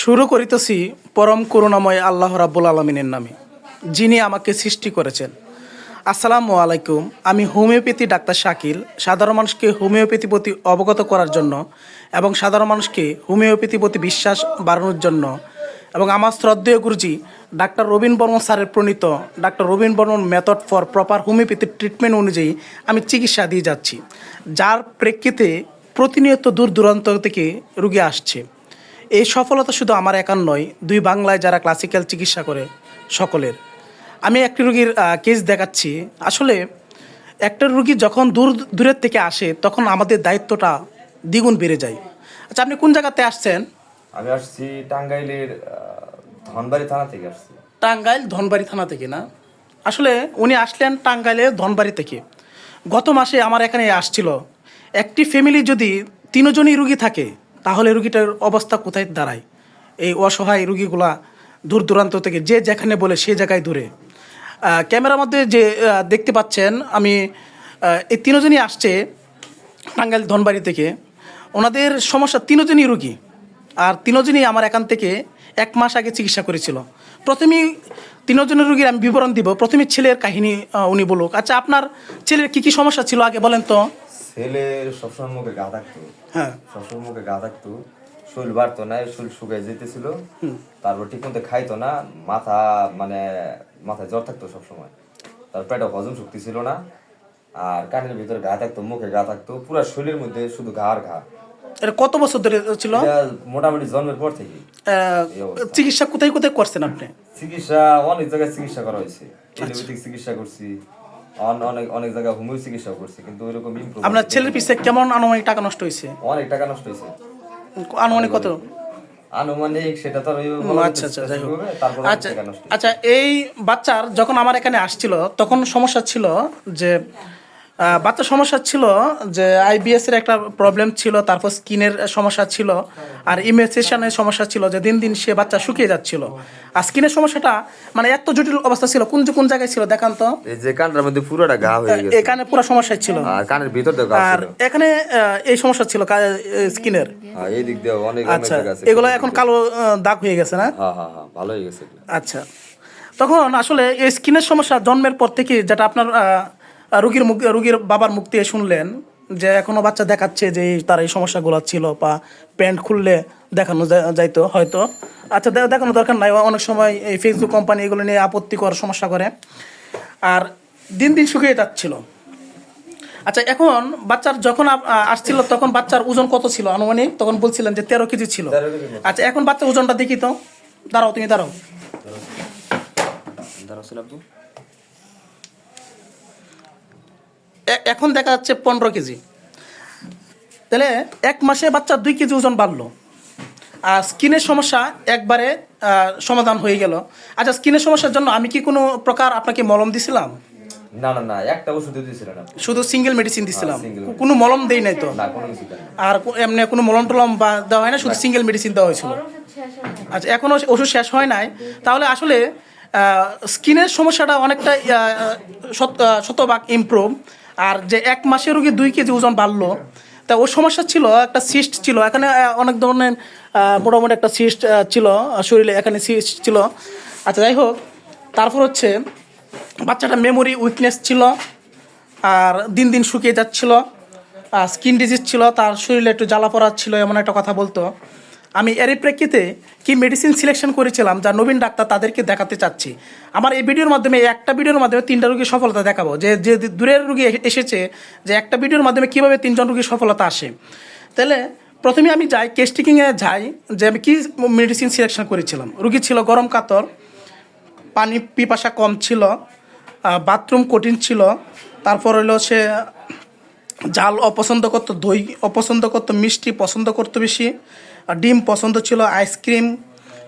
শুরু করিতেছি পরম করুণাময় আল্লাহ রাব্বুল আলমিনের নামে, যিনি আমাকে সৃষ্টি করেছেন। আসসালামু আলাইকুম। আমি হোমিওপ্যাথি ডাক্তার শাকিল। সাধারণ মানুষকে হোমিওপ্যাথি প্রতি অবগত করার জন্য এবং সাধারণ মানুষকে হোমিওপ্যাথি প্রতি বিশ্বাস বাড়ানোর জন্য এবং আমার শ্রদ্ধেয় গুরুজি ডাক্তার রবীন বর্মন স্যারের প্রণীত doctor Robin Barman method for proper homeopathy treatment অনুযায়ী আমি চিকিৎসা দিয়ে যাচ্ছি, যার প্রেক্ষিতে প্রতিনিয়ত দূর দূরান্ত থেকে রুগী আসছে। এই সফলতা শুধু আমার একার নয় দুই বাংলায় যারা ক্লাসিক্যাল চিকিৎসা করে সকলের। আমি একটি রুগীর কেস দেখাচ্ছি। আসলে একটা রুগী যখন দূর দূরের থেকে আসে তখন আমাদের দায়িত্বটা দ্বিগুণ বেড়ে যায়। আচ্ছা আপনি কোন জায়গাতে আসছেন? আমি আসছি টাঙ্গাইলের ধনবাড়ি থানা থেকে আসছি। টাঙ্গাইল ধনবাড়ি থানা থেকে না? আসলে উনি আসলেন টাঙ্গাইলের ধনবাড়ি থেকে। গত মাসে আমার এখানে আসছিল। একটি ফ্যামিলি যদি তিনজনই রুগী থাকে তাহলে রুগীটার অবস্থা কোথায় দাঁড়ায়? এই অসহায় রুগীগুলা দূর দূরান্ত থেকে যে যেখানে বলে সে জায়গায় দূরে। ক্যামেরার মধ্যে যে দেখতে পাচ্ছেন, আমি এই তিনজনই আসছে টাঙ্গাইল ধনবাড়ি থেকে। ওনাদের সমস্যা তিনজনই রুগী। আর তিনজনই আমার এখান থেকে এক মাস আগে চিকিৎসা করেছিল। প্রথমেই তিনজনের রুগীর আমি বিবরণ দিব। প্রথমে ছেলের কাহিনী উনি বলুক। আচ্ছা আপনার ছেলের কি কি সমস্যা ছিল আগে বলেন তো? ছেলের সবসময় মুখে গা থাকতো। হ্যাঁ। সবসময় মুখে গা থাকতো। শরীর বাড়তো না শুকায় যেতেছিল। তারপর ঠিক মতো খাইতো না মাথা মানে মাথায় জ্বর থাকতো সবসময়। তার পেটে হজম শক্তি ছিল না আর কানের ভিতরে গা থাকতো মুখে গা থাকতো পুরো শরীরের মধ্যে শুধু ঘা আর ঘা। এটা কত বছর ধরে ছিল? মোটামুটি জন্মের পর থেকে। চিকিৎসা কোথায় কোথায় করছেন আপনি? চিকিৎসা অনেক জায়গায় চিকিৎসা করা হয়েছে। চিকিৎসা করছি। অনেক অনেক জায়গায় হোমিও চিকিৎসা করছি কিন্তু ওইরকম আপনার ছেলের পিছে কেমন আনুমানিক টাকা নষ্ট হয়েছে? অনেক টাকা নষ্ট হয়েছে। আনুমানিক কত? আনুমানিক সেটা তো আচ্ছা আচ্ছা যাই হোক। তারপর আচ্ছা। আচ্ছা এই বাচ্চার যখন আমার এখানে আসছিল তখন সমস্যা ছিল যে বাচ্চার সমস্যা ছিল যে আইবিএস এর একটা প্রবলেম ছিল তারপর স্কিনের সমস্যা ছিল আর ইমেসেশনের সমস্যা ছিল যে দিন দিন সে বাচ্চা শুকিয়ে যাচ্ছিল। আর স্কিনের সমস্যাটা মানে এত জটিল অবস্থা ছিল কোন কোন জায়গায় ছিল দেখান তো? এই যে কানটার মধ্যে পুরোটা ঘা হয়ে গেছে। এখানে পুরো সমস্যা ছিল। আর কানের ভিতর ঘা আর এখানে এই সমস্যা ছিল স্কিনের হ্যাঁ, এই দিক দিয়ে অনেক আচ্ছা এগুলো এখন কালো দাগ হয়ে গেছে না? হ্যাঁ হ্যাঁ হ্যাঁ ভালো হয়ে গেছে আচ্ছা। তখন আসলে এই স্কিনের সমস্যা জন্মের পর থেকে যেটা আপনার রুগীর মুখ রুগীর বাবার মুখ দিয়ে শুনলেন যে এখনও বাচ্চা দেখাচ্ছে যে তার এই সমস্যাগুলো ছিল বা প্যান্ট খুললে দেখানো যাইতো হয়তো আচ্ছা দেখানো দরকার নাই অনেক সময় এই ফেসবুক কোম্পানি এগুলো নিয়ে আপত্তি আপত্তিকর সমস্যা করে আর দিন দিন শুকিয়ে যাচ্ছিল আচ্ছা এখন বাচ্চার যখন আসছিল তখন বাচ্চার ওজন কত ছিল আনুমানিক তখন বলছিলেন যে তেরো কেজি ছিল 13 কেজির মতো। আচ্ছা এখন বাচ্চার ওজনটা দেখি তো দাঁড়াও তুমি দাঁড়াও এ- এখন দেখা যাচ্ছে পনেরো কেজি। তাহলে এক মাসে বাচ্চা দুই কেজি ওজন বাড়লো। আর স্কিনের সমস্যা একবারে সমাধান হয়ে গেল। আচ্ছা স্কিনের সমস্যার জন্য আমি কি কোনো প্রকার আপনাকে মলম দিছিলাম? না না না একটা ওষুধ দিয়েছিলেন শুধু সিঙ্গেল মেডিসিন দিছিলাম? হ্যাঁ, কোনো মলম দেই নাই তো? না কোনো কিছু দেন না। আর এমনি কোনো মলম টলম বা দেওয়া হয় না? শুধু সিঙ্গেল মেডিসিন দেওয়া হয়েছিল। আচ্ছা এখনও ওষুধ শেষ হয় নাই। তাহলে আসলে স্কিনের সমস্যাটা অনেকটা শতভাগ ইমপ্রুভ আর যে এক মাসে রোগী দুই কেজি ওজন বাড়লো, তা ওর সমস্যা ছিল একটা সিস্ট ছিল। এখানে অনেক ধরনের মোটামুটি একটা সিস্ট ছিল, শরীরে এখানে সিস্ট ছিল। আচ্ছা যাই হোক, তারপর হচ্ছে বাচ্চাটা মেমোরি উইকনেস ছিল, আর দিন দিন শুকিয়ে যাচ্ছিল স্কিন ডিজিজ ছিল, তার শরীরে একটু জ্বালা পড়া ছিল এমন একটা কথা বলতো। আমি এরই প্রেক্ষিতে কি মেডিসিন সিলেকশন করেছিলাম যা নবীন ডাক্তার তাদেরকে দেখাতে চাচ্ছি। আমার এই ভিডিওর মাধ্যমে একটা ভিডিওর মাধ্যমে তিনটা রুগীর সফলতা দেখাবো। যে যে দূরের রুগী এসেছে, যে একটা ভিডিওর মাধ্যমে কীভাবে তিনজন রুগীর সফলতা আসে। তাহলে প্রথমে আমি যাই কেস্টিকিংয়ে যাই, যে আমি কী মেডিসিন সিলেকশন করেছিলাম। রুগী ছিল গরম কাতর, পানি পিপাসা কম ছিল বাথরুম কঠিন ছিল, তারপর হলো সে জাল অপছন্দ করতো, দই অপছন্দ করতো, মিষ্টি পছন্দ করতো বেশি ডিম পছন্দ ছিল আইসক্রিম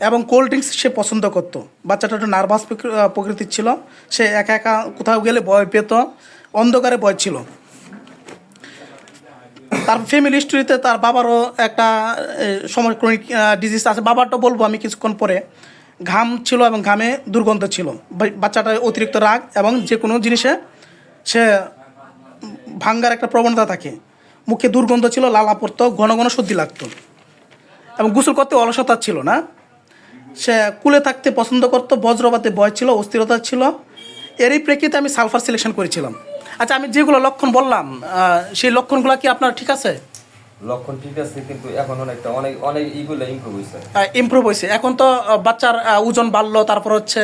এবং কোল্ড ড্রিঙ্কস সে পছন্দ করতো। বাচ্চাটা একটু নার্ভাস প্রকৃতির ছিল। সে একা একা কোথাও গেলে ভয় পেত, অন্ধকারে ভয় ছিল। তার ফ্যামিলি হিস্ট্রিতে তার বাবারও একটা সময় ক্রনিক ডিজিজ আছে। বাবারটা বলব আমি কিছুক্ষণ পরে, ঘাম ছিল এবং ঘামে দুর্গন্ধ ছিল। বাচ্চাটা অতিরিক্ত রাগ এবং যে কোনো জিনিসে সে ভাঙ্গার একটা প্রবণতা থাকে। মুখে দুর্গন্ধ ছিল, লালা পড়তো, ঘন ঘন সর্দি লাগতো। এবং গোসল করতে অলসতা ছিল না। সে কুলে থাকতে পছন্দ করতো বজ্রপাতে ভয় ছিল অস্থিরতা ছিল। এরই প্রেক্ষিতে আমি সালফার সিলেকশন করেছিলাম। আচ্ছা আমি যেগুলো লক্ষণ বললাম সেই লক্ষণগুলো কি আপনার ঠিক আছে? লক্ষণ ঠিক আছে কিন্তু এখন অনেকটা অনেক অনেক ইগুলো ইমপ্রুভ হয়েছে ইমপ্রুভ হয়েছে এখন তো বাচ্চার ওজন বাড়লো তারপর হচ্ছে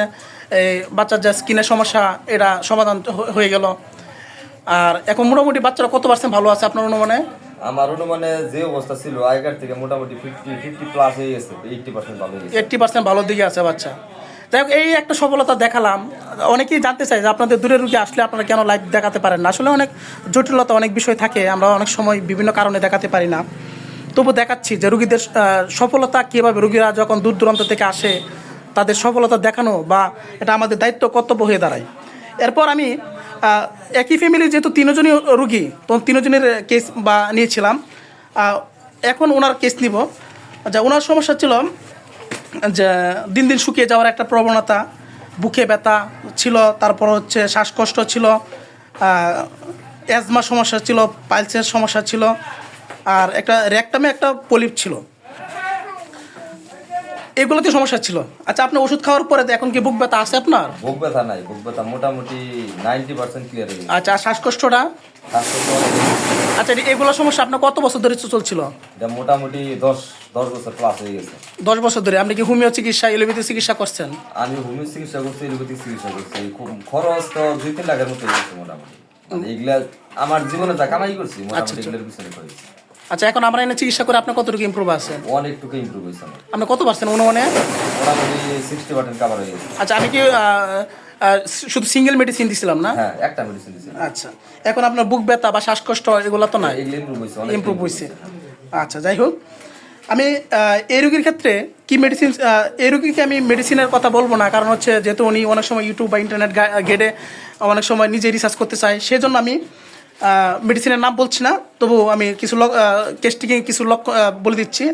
এই বাচ্চার যে স্কিনের সমস্যা এটা সমাধান হয়ে গেল। আর এখন মোটামুটি বাচ্চারা কত পার্সেন্ট ভালো আছে আপনার অনুমানে? আমার অনুমানে যে অবস্থা ছিল আগের থেকে মোটামুটি ফিফটি ফিফটি প্লাস হয়ে গেছে এইটটি পার্সেন্ট ভালো এইট্টি পার্সেন্ট ভালোর দিকে আছে, বাচ্চা। যাই হোক, এই একটা সফলতা দেখালাম। অনেকেই জানতে চাই যে আপনাদের দূরের রুগী আসলে আপনারা কেন লাইভ দেখাতে পারেন না। আসলে অনেক জটিলতা, অনেক বিষয় থাকে। আমরা অনেক সময় বিভিন্ন কারণে দেখাতে পারি না। তবু দেখাচ্ছি যে রুগীদের সফলতা কীভাবে রুগীরা যখন দূর দূরান্ত থেকে আসে, তাদের সফলতা দেখানো বা এটা আমাদের দায়িত্ব, কর্তব্য হয়ে দাঁড়ায়। এরপর আমি একই ফ্যামিলির যেহেতু তিনজনই রুগী, তো তিনজনের কেস বা নিয়েছিলাম। এখন ওনার কেস নিব। আচ্ছা ওনার সমস্যা ছিল যে দিন দিন শুকিয়ে যাওয়ার একটা প্রবণতা, বুকে ব্যথা ছিল, তারপর হচ্ছে শ্বাসকষ্ট ছিল অ্যাজমা সমস্যা ছিল পাইলসের সমস্যা ছিল, আর একটা র্যাকটামে একটা পলিপ ছিল। এগুলোতে সমস্যা ছিল। আচ্ছা আপনি ওষুধ খাওয়ার পরে এখন কি বুক ব্যথা আছে আপনার? বুক ব্যথা নাই বুক ব্যথা মোটামুটি নাইনটি পার্সেন্ট ক্লিয়ার হয়ে গেছে। আচ্ছা আর শ্বাসকষ্টটা। আচ্ছা এগুলো সমস্যা আপনার কত বছর ধরে চলছিল? এটা মোটামুটি দশ দশ বছর প্লাস হয়ে গেছে। দশ বছর ধরে। আপনি কি হোমিও চিকিৎসা এলোপ্যাথি চিকিৎসা করছেন? আমি হোমিও চিকিৎসা করছি এলোপ্যাথিক চিকিৎসা করছি। খুব খরচ তো দুই তিন লাখের মতো হয়ে গেছে মোটামুটি। মানে এগুলা আমার জীবনে যা কামাই করছি মোটামুটি এগুলোর পিছনে করেছি আচ্ছা এখন আমরা এনে চিকিৎসা করে আপনার কতটুকু ইমপ্রুভ আছে? অনেকটুকু ইমপ্রুভ হয়েছে আমার। আপনি কত পার্সেন্ট অনুমানে মোটামুটি সিক্সটি পার্সেন্ট কাভার হয়ে গেছে। আচ্ছা আমি কি শুধু সিঙ্গেল মেডিসিন দিছিলাম না? হ্যাঁ একটা মেডিসিন দিয়েছে আচ্ছা এখন আপনার বুক ব্যথা বা শ্বাসকষ্ট এগুলো তো এগুলো ইমপ্রুভ হয়েছে অনেক ইমপ্রুভ হয়েছে। আচ্ছা যাই হোক আমি এই রোগীর ক্ষেত্রে কি মেডিসিন এই রোগীকে আমি মেডিসিনের কথা বলব না কারণ হচ্ছে যেহেতু উনি অনেক সময় ইউটিউব বা ইন্টারনেট গেটে অনেক সময় নিজে রিসার্চ করতে চায় সেজন্য আমি মেডিসিনের নাম বলছি না তবু আমি কিছু টেস্টিংয়ে কিছু লক্ষ্য বলে দিচ্ছি।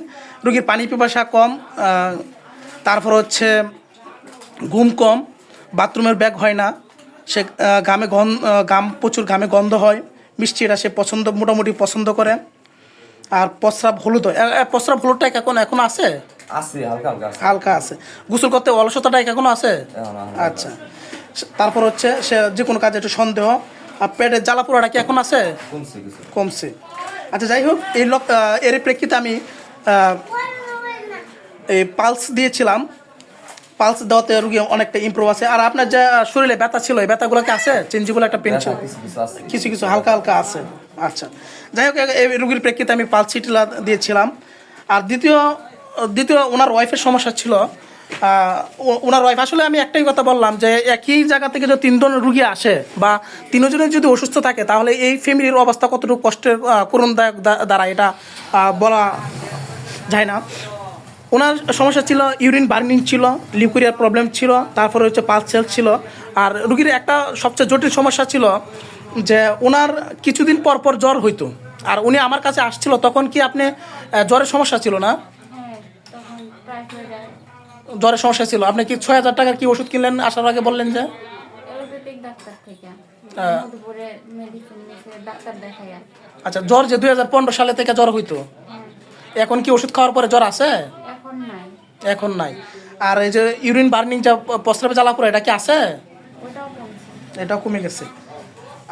রুগীর পানি পিপাসা কম তারপর হচ্ছে ঘুম কম বাথরুমের ব্যাগ হয় না সে ঘামে গন ঘাম প্রচুর ঘামে গন্ধ হয় মিষ্টিরা সে পছন্দ মোটামুটি পছন্দ করে। আর প্রস্রাব হলুদ হয়। প্রস্রাব হলুদটা এখন এখন আছে? আছে হালকা হালকা আছে। হালকা আছে। গোসল করতে অলসতাটা এখনও আছে? আচ্ছা। তারপর হচ্ছে সে যে কোনো কাজে একটু সন্দেহ পেটের জ্বালা পোড়াটা কি এখন আছে? কমছে আচ্ছা যাই হোক এই এর প্রেক্ষিতে আমি এই পালস দিয়েছিলাম। পালস দেওয়াতে রুগী অনেকটা ইমপ্রুভ আছে। আর আপনার যে শরীরে ব্যথা ছিল এই ব্যথাগুলো কি আছে? চেঞ্জিগুলো একটা পেন ছিল? কিছু কিছু হালকা হালকা আছে। আচ্ছা। যাই হোক এই রুগীর প্রেক্ষিতে আমি পালস সিটিলা দিয়েছিলাম। আর দ্বিতীয় দ্বিতীয় ওনার ওয়াইফের সমস্যা ছিল। ওনার ওয়াইফ আসলে আমি একটাই কথা বললাম যে একই জায়গা থেকে যদি তিনজন রুগী আসে বা তিনজনের যদি অসুস্থ থাকে, তাহলে এই ফ্যামিলির অবস্থা কতটুকু কষ্টের করুণদায়ক দ্বারা এটা বলা যায় না। ওনার সমস্যা ছিল ইউরিন বার্নিং ছিল লিকুরিয়ার প্রবলেম ছিল, তারপরে হচ্ছে পালসেল ছিল। আর রুগীর একটা সবচেয়ে জটিল সমস্যা ছিল যে ওনার কিছুদিন পর পর জ্বর হইতো। আর উনি আমার কাছে আসছিল, তখন কি আপনি জ্বরের সমস্যা ছিল না হ্যাঁ তখন প্রায় হয়ে যায় জ্বরের সমস্যা ছিল। আপনি কি ছয় হাজার টাকার কি ওষুধ কিনলেন? আসার আগে বললেন যে? আচ্ছা জ্বর যে দুই হাজার পনেরো সালে থেকে জ্বর হইতো? হ্যাঁ। এখন কি ওষুধ খাওয়ার পরে জ্বর আছে? এখন নাই। আর এই যে ইউরিন বার্নিং যা প্রস্রাবে জ্বালা পড়ে এটা কি আছে? এটাও কমে গেছে।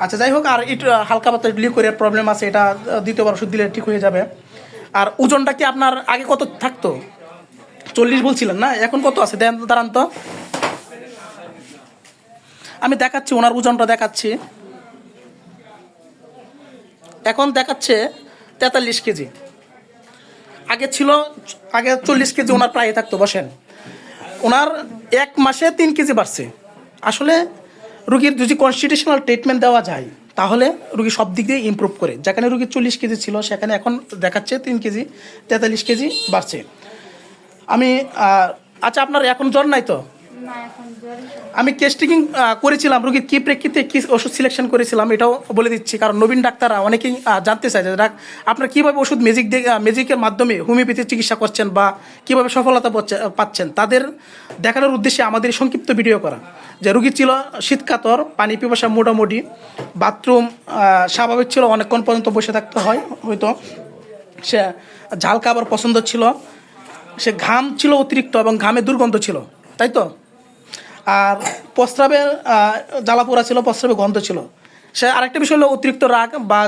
আচ্ছা যাই হোক আর একটু হালকা পাতলা লিকুইডের প্রবলেম আছে এটা দ্বিতীয়বার ওষুধ দিলে ঠিক হয়ে যাবে। আর ওজনটা কি আপনার আগে কত থাকতো? চল্লিশ বলছিলেন না? এখন কত আছে? দেন, দাঁড়ান তো। আমি দেখাচ্ছি, ওনার ওজনটা দেখাচ্ছি। এখন দেখাচ্ছে তেতাল্লিশ কেজি। আগে ছিল, আগে চল্লিশ কেজি ওনার প্রায় থাকতো, বসেন। ওনার এক মাসে তিন কেজি বাড়ছে। আসলে রুগীর যদি কনস্টিটিউশনাল ট্রিটমেন্ট দেওয়া যায়, তাহলে রুগী সব দিক দিয়ে ইমপ্রুভ করে। যেখানে রুগীর চল্লিশ কেজি ছিল, সেখানে এখন দেখাচ্ছে তিন কেজি, তেতাল্লিশ কেজি বাড়ছে। আমি আচ্ছা আপনার এখন জ্বর নাই তো? আমি কেস্টিং করেছিলাম রোগীর কী প্রেক্ষিতে কী ওষুধ সিলেকশন করেছিলাম এটাও বলে দিচ্ছি। কারণ নবীন ডাক্তাররা অনেকেই জানতে চায় যে আপনার কীভাবে ওষুধ ম্যাজিক দিয়ে ম্যাজিকের মাধ্যমে হোমিওপ্যাথি চিকিৎসা করছেন বা কীভাবে সফলতা পাচ্ছে- পাচ্ছেন? তাদের দেখানোর উদ্দেশ্যে আমাদের সংক্ষিপ্ত ভিডিও করা যে রুগী ছিল শীতকাতর পানি পিপাসা মোটামুটি বাথরুম স্বাভাবিক ছিল অনেকক্ষণ পর্যন্ত বসে থাকতে হয় হয়তো। সে ঝাল খাবার পছন্দ ছিল সে ঘাম ছিল অতিরিক্ত এবং ঘামে দুর্গন্ধ ছিল তাই তো? আর প্রস্রাবের আহ, জ্বালাপোড়া ছিল প্রস্রাবে গন্ধ ছিল। সে আরেকটা বিষয় হলো অতিরিক্ত রাগ বা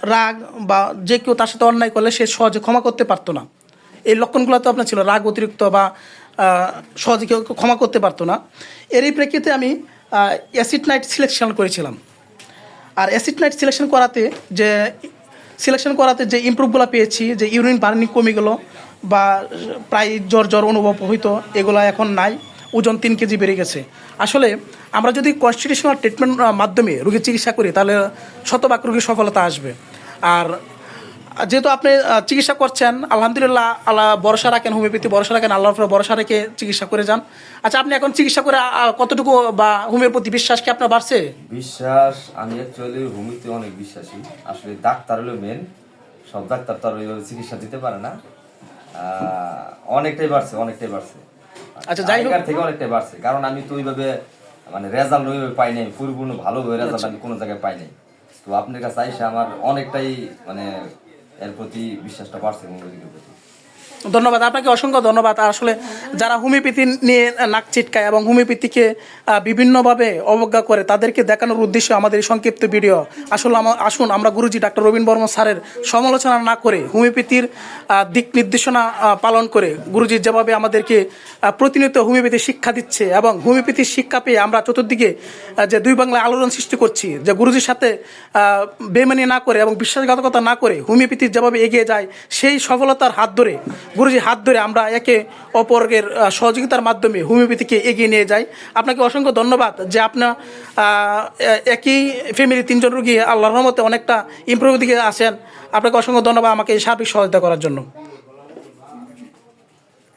রাগ বা যে কেউ তার সাথে অন্যায় করলে সে সহজে ক্ষমা করতে পারতো না। এই লক্ষণগুলো তো আপনার ছিল রাগ অতিরিক্ত বা সহজে কেউ ক্ষমা করতে পারতো না। এরই প্রেক্ষিতে আমি অ্যাসিড নাইট সিলেকশন করেছিলাম। আর অ্যাসিড নাইট সিলেকশন করাতে যে সিলেকশন করাতে যে ইমপ্রুভগুলো পেয়েছি যে ইউরিন বার্নিং কমে গেলো বা প্রায় জ্বর জ্বর অনুভব হইতো, এগুলো এখন নাই। ওজন তিন কেজি বেড়ে গেছে। আসলে আমরা যদি কনস্টিটিউশনাল ট্রিটমেন্ট মাধ্যমে রোগীর চিকিৎসা করি, তাহলে শতভাগ রোগীর সফলতা আসবে। আর যেহেতু আপনি চিকিৎসা করছেন, আলহামদুলিল্লাহ আল্লাহ ভরসা রাখেন হোমিওপ্যাথি ভরসা রাখেন, আল্লাহর উপরে ভরসা রেখে চিকিৎসা করে যান। আচ্ছা আপনি এখন চিকিৎসা করে কতটুকু বা হোমিওপ্যাথি বিশ্বাস কি আপনার বাড়ছে? বিশ্বাস, আমি অ্যাকচুয়ালি অনেক বিশ্বাসী। আসলে ডাক্তার হলো মেন সব ডাক্তার তো আর চিকিৎসা দিতে পারে না। অনেকটাই বাড়ছে অনেকটাই বাড়ছে। আচ্ছা, যাই হোক- থেকে অনেকটাই বাড়ছে। কারণ আমি তো ওইভাবে মানে রেজাল্ট ওইভাবে পাই নাই। পরিপূর্ণ হয়ে রেজাল্ট আমি কোনো জায়গায় পাই নাই। তো আপনার কাছে আইসা আমার অনেকটাই মানে এর প্রতি বিশ্বাসটা বাড়ছে হোমিওপ্যাথির প্রতি। ধন্যবাদ। আপনাকে অসংখ্য ধন্যবাদ। আসলে যারা হোমিওপ্যাথি নিয়ে নাক চিটকায় এবং হোমিওপ্যাথিকে বিভিন্নভাবে অবজ্ঞা করে, তাদেরকে দেখানোর উদ্দেশ্যে আমাদের এই সংক্ষিপ্ত ভিডিও। আসলে আসুন, আমরা গুরুজি ডাক্তার রবীন বর্মন স্যারের সমালোচনা না করে হোমিওপ্যাথির দিক নির্দেশনা পালন করে গুরুজি যেভাবে আমাদেরকে প্রতিনিয়ত হোমিওপ্যাথি শিক্ষা দিচ্ছে এবং হোমিওপ্যাথির শিক্ষা পেয়ে আমরা চতুর্দিকে যে দুই বাংলায় আলোড়ন সৃষ্টি করছি, যে গুরুজির সাথে বেমানি না করে এবং বিশ্বাসঘাতকতা না করে হোমিওপ্যাথি যেভাবে এগিয়ে যায়, সেই সফলতার হাত ধরে গুরুজির হাত ধরে আমরা একে অপরের সহযোগিতার মাধ্যমে হোমিওপ্যাথিকে এগিয়ে নিয়ে যাই। আপনাকে অসংখ্য ধন্যবাদ যে আপনার একই ফ্যামিলি তিনজন রুগী আল্লাহর রহমতে অনেকটা ইম্প্রুভ দিকে আসেন। আপনাকে অসংখ্য ধন্যবাদ আমাকে এই সার্বিক সহযোগিতা করার জন্য।